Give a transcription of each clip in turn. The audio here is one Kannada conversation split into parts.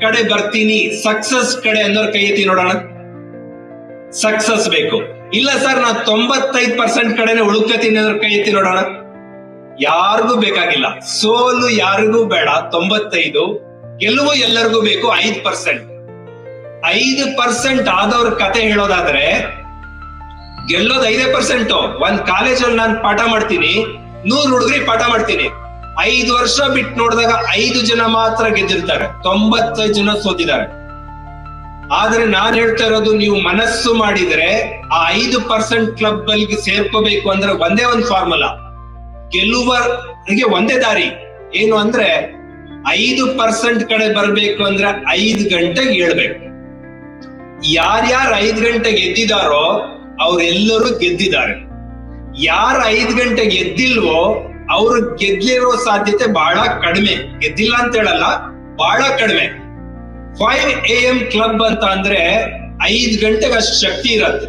ಕಡೆ ಬರ್ತೀನಿ ಸಕ್ಸಸ್ ಕಡೆ ಅನ್ನೋರ್ ಕೈ ಎತ್ತಿ ನೋಡೋಣ. ಸಕ್ಸಸ್ ಬೇಕು. ಇಲ್ಲ ಸರ್ ನಾ ತೊಂಬತ್ತೈದು ಪರ್ಸೆಂಟ್ ಕಡೆನೆ ಉಳುಕತೀನಿ ಅನ್ನೋರ್ ಕೈ ಎತ್ತಿ ನೋಡೋಣ. ಯಾರಿಗೂ ಬೇಕಾಗಿಲ್ಲ. ಸೋಲು ಯಾರಿಗೂ ಬೇಡ. ತೊಂಬತ್ತೈದು, ಗೆಲುವು ಎಲ್ಲರಿಗೂ ಬೇಕು, ಐದು ಪರ್ಸೆಂಟ್ ಐದು ಪರ್ಸೆಂಟ್ ಆದವ್ರ ಕತೆ ಹೇಳೋದಾದ್ರೆ, ಗೆಲ್ಲೋದು ಐದೇ ಪರ್ಸೆಂಟ್ ಒಂದ್ ಕಾಲೇಜಲ್ಲಿ ನಾನು ಪಾಠ ಮಾಡ್ತೀನಿ, ನೂರ್ ಹುಡುಗರಿಗೆ ಪಾಠ ಮಾಡ್ತೀನಿ. ಐದು ವರ್ಷ ಬಿಟ್ಟು ನೋಡಿದಾಗ ಐದು ಜನ ಮಾತ್ರ ಗೆದ್ದಿರ್ತಾರೆ. ತೊಂಬತ್ತೈದು ಜನ ಸೋತಿದ್ದಾರೆ. ಆದ್ರೆ ನಾನ್ ಹೇಳ್ತಾ ಇರೋದು, ನೀವು ಮನಸ್ಸು ಮಾಡಿದ್ರೆ ಆ ಐದು ಪರ್ಸೆಂಟ್ ಕ್ಲಬ್ ಅಲ್ಲಿ ಸೇರ್ಕೋಬೇಕು ಅಂದ್ರೆ ಒಂದೇ ಒಂದು ಫಾರ್ಮುಲಾ ಗೆಲ್ಲುವರಿಗೆ ಒಂದೇ ದಾರಿ. ಏನು ಅಂದ್ರೆ ಐದು ಪರ್ಸೆಂಟ್ ಕಡೆ ಬರ್ಬೇಕು ಅಂದ್ರೆ ಐದು ಗಂಟೆಗೆ ಹೇಳ್ಬೇಕು ಯಾರ್ಯಾರು ಐದು ಗಂಟೆಗೆ ಎದ್ದಿದಾರೋ ಅವ್ರೆಲ್ಲರೂ ಗೆದ್ದಿದ್ದಾರೆ. ಯಾರು ಐದು ಗಂಟೆಗೆ ಎದ್ದಿಲ್ವೋ ಅವ್ರು ಗೆದ್ಲಿರೋ ಸಾಧ್ಯತೆ ಬಹಳ ಕಡಿಮೆ. ಗೆದ್ದಿಲ್ಲ ಅಂತ ಹೇಳಲ್ಲ, ಬಹಳ ಕಡಿಮೆ. ಫೈವ್ ಎ ಎಂ ಕ್ಲಬ್ ಅಂತ ಅಂದ್ರೆ ಐದು ಗಂಟೆಗೆ ಅಷ್ಟು ಶಕ್ತಿ ಇರತ್ತೆ.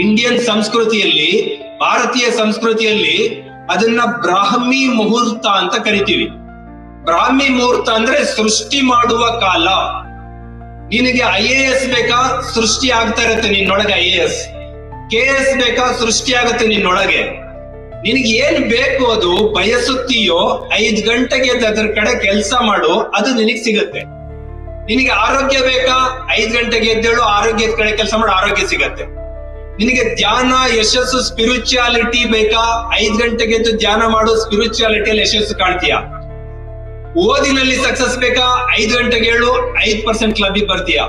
ಇಂಡಿಯನ್ ಸಂಸ್ಕೃತಿಯಲ್ಲಿ, ಭಾರತೀಯ ಸಂಸ್ಕೃತಿಯಲ್ಲಿ ಅದನ್ನ ಬ್ರಾಹ್ಮಿ ಮುಹೂರ್ತ ಅಂತ ಕರಿತೀವಿ. ಬ್ರಾಹ್ಮಿ ಮುಹೂರ್ತ ಅಂದ್ರೆ ಸೃಷ್ಟಿ ಮಾಡುವ ಕಾಲ. ನಿನಗೆ ಐ ಎ ಎಸ್ ಬೇಕಾ? ಸೃಷ್ಟಿ ಆಗ್ತಾ ಇರತ್ತೆ ನಿನ್ನೊಳಗೆ I A S. K S ಬೇಕಾ? ಸೃಷ್ಟಿ ಆಗತ್ತೆ ನಿನ್ನೊಳಗೆ. ನಿನಗೆ ಏನ್ ಬೇಕು ಅದು? ಬಯಸುತ್ತೀಯೋ? ಐದು ಗಂಟೆಗೆ ಅದರ ಕಡೆ ಕೆಲಸ ಮಾಡು, ಅದು ನಿನಗ್ ಸಿಗತ್ತೆ. ನಿನಗೆ ಆರೋಗ್ಯ ಬೇಕಾ? ಐದು ಗಂಟೆಗೆ ಎದ್ದೇಳು, ಆರೋಗ್ಯದ ಕಡೆ ಕೆಲಸ ಮಾಡು, ಆರೋಗ್ಯ ಸಿಗತ್ತೆ. ನಿನಗೆ ಧ್ಯಾನ, ಯಶಸ್ಸು ಸ್ಪಿರಿಚುಯಾಲಿಟಿ ಬೇಕಾ? ಐದು ಗಂಟೆಗೆ ಎದ್ದು ಧ್ಯಾನ ಮಾಡು ಸ್ಪಿರಿಚುಯಾಲಿಟಿಯಲ್ಲಿ ಯಶಸ್ಸು ಕಾಣ್ತೀಯಾ? ಓದಿನಲ್ಲಿ ಸಕ್ಸಸ್ ಬೇಕಾ? ಐದು ಗಂಟೆಗೆ ಹೇಳು ಐದು ಪರ್ಸೆಂಟ್ ಕ್ಲಬ್ಗೆ ಬರ್ತೀಯಾ?